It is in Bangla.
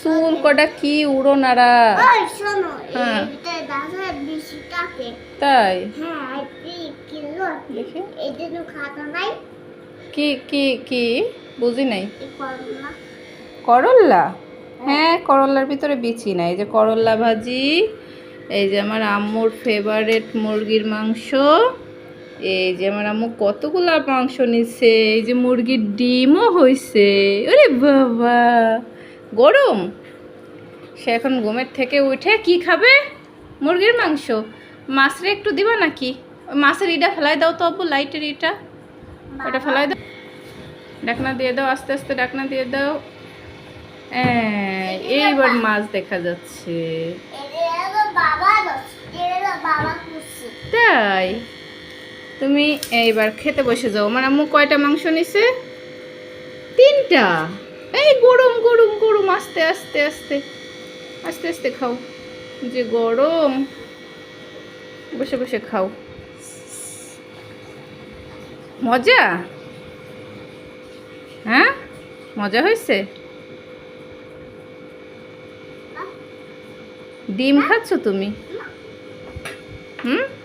চুল কটা কি উড়ো শোনো হ্যাঁ। তাই? হ্যাঁ কি কি কি বুঝি নাই। করল্লা হ্যাঁ করল্লার ভিতরে বিচি নাই। এই যে করল্লা ভাজি এই যে আমার আম্মুর ফেভারেট মুরগির মাংস। এই যে আমার আম্মু কতগুলা মাংস নিচ্ছে এই যে মুরগির ডিমও হইছে। ওরে বাবা গরম। সে এখন ঘুমের থেকে উঠে কি খাবে? মুরগির মাংস। মাছরে একটু দিবা নাকি? মাছের ইটা ফেলাই দাও তো আব্বু লাইটের ইটা। ওটা ফেলাই দাও। ডাকনা দিয়ে দাও আস্তে আস্তে ডাকনা দিয়ে দাও। হ্যাঁ, এইবার মাছ দেখা যাচ্ছে। বাবা তুমি এইবার খেতে বসে যাও। আমার আম্মু কয়টা মাংস নিছে? তিনটা। এই গরম গরম গরম, আস্তে আস্তে আস্তে। আস্তে আস্তে খাও। যে গরম। বসে বসে খাও। মজা? হ্যাঁ? মজা হয়েছে? ডিম খাচ্ছ তুমি? হুম?